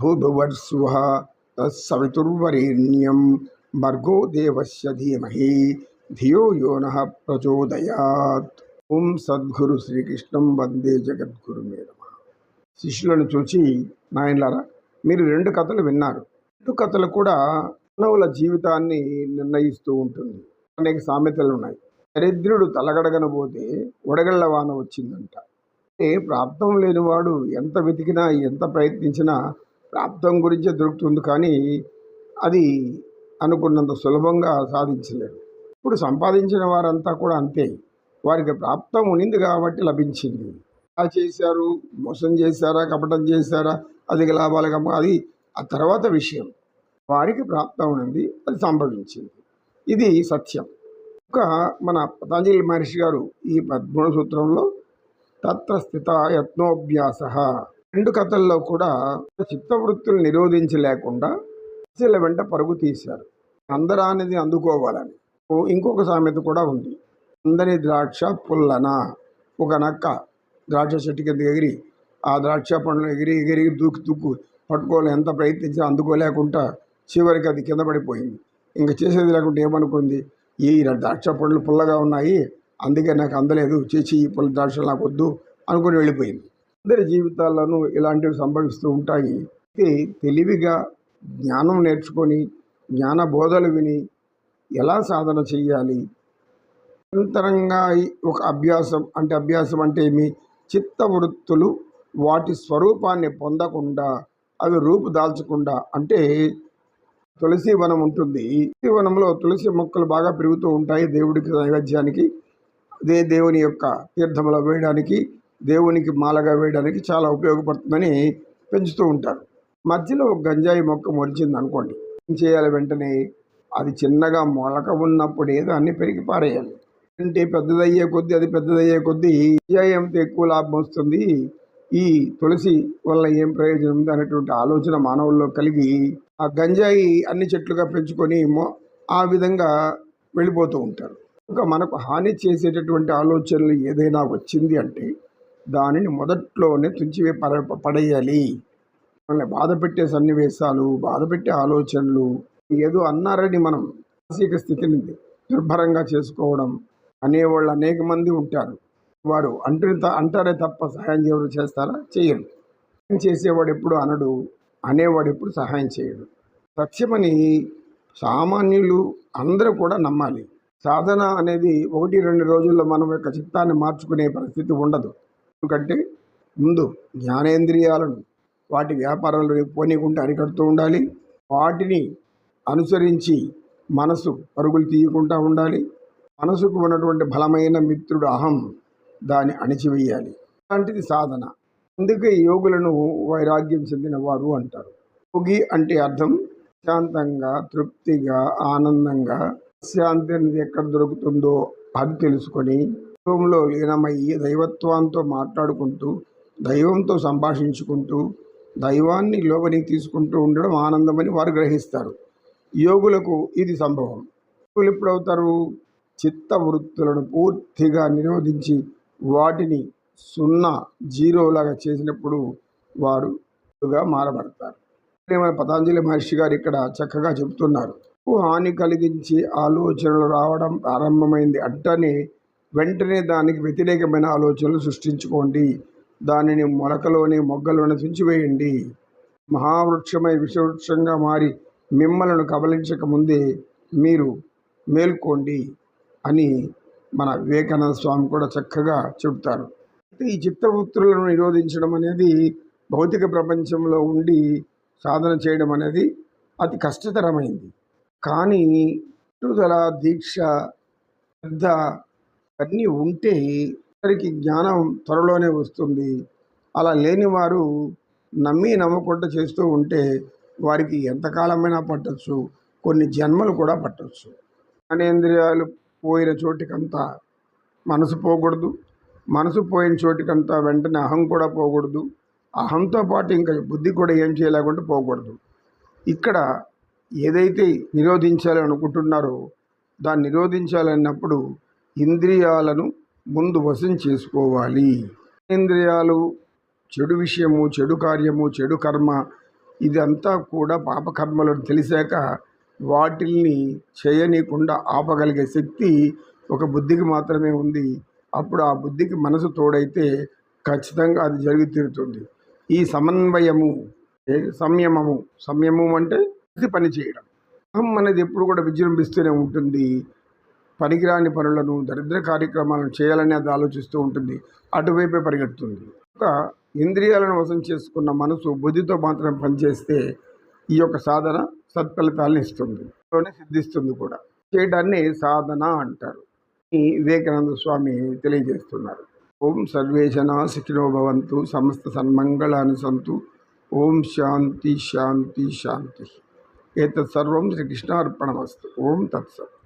భూభువర్సువ తత్సవితుర్వరేణ్యం భర్గో దేవస్య ధీమహి ధియో యోన ప్రచోదయాత్ ఓం సద్గురు శ్రీకృష్ణం వందే జగద్గురు మీద శిష్యులను చూచి నాయనలారా మీరు రెండు కథలు విన్నారు. రెండు కథలు కూడా మానవుల జీవితాన్ని నిర్ణయిస్తూ ఉంటుంది. అనేక సామెతలు ఉన్నాయి. దరిద్రుడు తలగడగనబోతే వడగళ్ళ వాన వచ్చిందంట. ప్రాప్తం లేనివాడు ఎంత వెతికినా ఎంత ప్రయత్నించినా ప్రాప్తం గురించే దొరుకుతుంది కానీ అది అనుకున్నంత సులభంగా సాధించలేరు ఇప్పుడు సంపాదించిన వారంతా కూడా అంతే. వారికి ప్రాప్తం ఉనింది కాబట్టి లభించింది. ఎలా చేశారు మోసం చేశారా కపటం చేశారా అధిక లాభాలు కమ్మ అది ఆ తర్వాత విషయం. వారికి ప్రాప్తం ఉన్నది అది సంభవించింది. ఇది సత్యం. ఒక మన పతంజలి మహర్షి గారు ఈ పద్మూడు సూత్రంలో తత్ర స్థిత యత్నోభ్యాస రెండు కథల్లో కూడా చిత్తవృత్తులు నిరోధించలేకుండా శిల వెంట పరుగు తీశారు. అందరానిది అందుకోవాలని. ఓ ఇంకొక సామెత కూడా ఉంది. అందని ద్రాక్ష పుల్లన. ఒక నక్క ద్రాక్ష చెట్టు కింద ఎగిరి ఆ ద్రాక్ష పండ్లు ఎగిరి ఎగిరి దూకి దూకు పట్టుకోవాలి. ఎంత ప్రయత్నించినా అందుకోలేకుండా చివరికి అది కింద పడిపోయింది. ఇంకా చేసేది లేకుండా ఏమనుకుంది? ఈ ద్రాక్ష పండ్లు పుల్లగా ఉన్నాయి. అందుకే నాకు అందలేదు. చేసి ఈ పుల్ల ద్రాక్షలు నాకు వద్దు అనుకుని వెళ్ళిపోయింది. అందరి జీవితాల్లోనూ ఇలాంటివి సంభవిస్తూ ఉంటాయి. అయితే తెలివిగా జ్ఞానం నేర్చుకొని జ్ఞాన బోధలు విని ఎలా సాధన చేయాలి నిరంతరంగా ఒక అభ్యాసం అంటే అభ్యాసం అంటే ఏమి? చిత్తవృత్తులు వాటి స్వరూపాన్ని పొందకుండా అవి రూపు దాల్చకుండా అంటే తులసి వనం ఉంటుంది. తులసి వనంలో తులసి మొక్కలు బాగా పెరుగుతూ ఉంటాయి దేవుడికి నైవేద్యానికి అదే దేవుని యొక్క తీర్థంలో వేయడానికి దేవునికి మాలగా వేయడానికి చాలా ఉపయోగపడుతుందని పెంచుతూ ఉంటారు. మధ్యలో గంజాయి మొక్క మొలిచింది అనుకోండి. ఏం చేయాలి వెంటనే? అది చిన్నగా మొలక ఉన్నప్పుడే దాన్ని పెరిగి పారేయాలి. అంటే పెద్దదయ్యే కొద్దీ అది పెద్దదయ్యే కొద్దీ గంజాయి ఎంత ఎక్కువ లాభం వస్తుంది. ఈ తులసి వల్ల ఏం ప్రయోజనం ఉంది అనేటువంటి ఆలోచన మానవుల్లో కలిగి ఆ గంజాయి అన్ని చెట్లుగా పెంచుకొని మొ- ఆ విధంగా వెళ్ళిపోతూ ఉంటారు. ఇంకా మనకు హాని చేసేటటువంటి ఆలోచనలు ఏదైనా వచ్చింది అంటే దానిని మొదట్లోనే తుంచివే పడ పడేయాలి. మనల్ని బాధ పెట్టే సన్నివేశాలు బాధ పెట్టే ఆలోచనలు ఏదో అన్నారని మనం మానసిక స్థితిని దుర్భరంగా చేసుకోవడం అనేవాళ్ళు అనేక మంది ఉంటారు. వారు అంటుని త- అంటారే తప్ప సహాయం ఎవరు చేస్తారా? చేయరు సహాయం చేసేవాడు ఎప్పుడు అనడు అనేవాడు ఎప్పుడు సహాయం చేయడు సత్యమని సామాన్యులు అందరూ కూడా నమ్మాలి. సాధన అనేది ఒకటి రెండు రోజుల్లో మనం యొక్క చిత్తాన్ని మార్చుకునే పరిస్థితి ఉండదు. ఎందుకంటే ముందు జ్ఞానేంద్రియాలను వాటి వ్యాపారాలు పోనీయకుండా అరికడుతూ ఉండాలి. వాటిని అనుసరించి మనసు పరుగులు తీయకుండా ఉండాలి. మనసుకు ఉన్నటువంటి బలమైన మిత్రుడు అహం దాన్ని అణిచివేయాలి. అలాంటిది సాధన. అందుకే యోగులను వైరాగ్యం చెందిన వారు అంటారు. యోగి అంటే అర్థం శాంతంగా తృప్తిగా ఆనందంగా శాంతి అనేది ఎక్కడ దొరుకుతుందో అది తెలుసుకొని దైవంలో లీనమయ్యి దైవత్వంతో మాట్లాడుకుంటూ దైవంతో సంభాషించుకుంటూ దైవాన్ని లోపలికి తీసుకుంటూ ఉండడం ఆనందమని వారు గ్రహిస్తారు. యోగులకు ఇది సంభవం. యోగులు ఎప్పుడవుతారు? చిత్త వృత్తులను పూర్తిగా నిరోధించి వాటిని సున్నా జీరోలాగా చేసినప్పుడు వారు మారబడతారు. ఇక్కడే మన మహర్షి గారు ఇక్కడ చక్కగా చెబుతున్నారు. హాని కలిగించి ఆలోచనలు రావడం ప్రారంభమైంది. అంటనే వెంటనే దానికి వ్యతిరేకమైన ఆలోచనలు సృష్టించుకోండి. దానిని మొలకలోని మొగ్గలోని తుంచివేయండి. మహావృక్షమై విషవృక్షంగా మారి మిమ్మలను కబలించక ముందే మీరు మేల్కోండి అని మన వివేకానంద స్వామి కూడా చక్కగా చెబుతారు. అయితే ఈ చిత్తవృత్తులను నిరోధించడం అనేది భౌతిక ప్రపంచంలో ఉండి సాధన చేయడం అనేది అతి కష్టతరమైంది. కానీ పట్టుదల దీక్ష శ్రద్ధ అన్నీ ఉంటే అందరికి జ్ఞానం త్వరలోనే వస్తుంది. అలా లేనివారు నమ్మి నమ్మకుండా చేస్తూ ఉంటే వారికి ఎంతకాలమైనా పట్టచ్చు. కొన్ని జన్మలు కూడా పట్టచ్చు. జ్ఞానేంద్రియాలు పోయిన చోటికంతా మనసు పోకూడదు. మనసు పోయిన చోటికంతా వెంటనే అహం కూడా పోకూడదు. అహంతో పాటు ఇంకా బుద్ధి కూడా ఏం చేయలేకుండా పోకూడదు. ఇక్కడ ఏదైతే నిరోధించాలి అనుకుంటున్నారో దాన్ని నిరోధించాలన్నప్పుడు ఇంద్రియాలను ముందు వశం చేసుకోవాలి. ఇంద్రియాలు చెడు విషయము చెడు కార్యము చెడు కర్మ ఇదంతా కూడా పాపకర్మలను తెలిసాక వాటిల్ని చేయనీయకుండా ఆపగలిగే శక్తి ఒక బుద్ధికి మాత్రమే ఉంది. అప్పుడు ఆ బుద్ధికి మనసు తోడైతే ఖచ్చితంగా అది జరిగి తీరుతుంది. ఈ సమన్వయము ఏ సంయమము సంయమం అంటే పని చేయడం. అహం అనేది ఎప్పుడు కూడా విజృంభిస్తూనే ఉంటుంది. పనికిరాని పనులను దరిద్ర కార్యక్రమాలను చేయాలని అది ఆలోచిస్తూ ఉంటుంది. అటువైపే పరిగెడుతుంది. ఒక ఇంద్రియాలను వశం చేసుకున్న మనసు బుద్ధితో మాత్రం పనిచేస్తే ఈ యొక్క సాధన సత్ఫలితాలను ఇస్తుంది. సిద్ధిస్తుంది కూడా. చేయడాన్ని సాధన అంటారు. వివేకానంద స్వామి తెలియజేస్తున్నారు. ఓం సర్వేజన సుఖినో భవంతు సమస్త సన్మంగళాన్ని సంతు. ఓం శాంతి శాంతి శాంతి. ఏతత్ సర్వం శ్రీకృష్ణార్పణమస్తు. ఓం తత్సత్.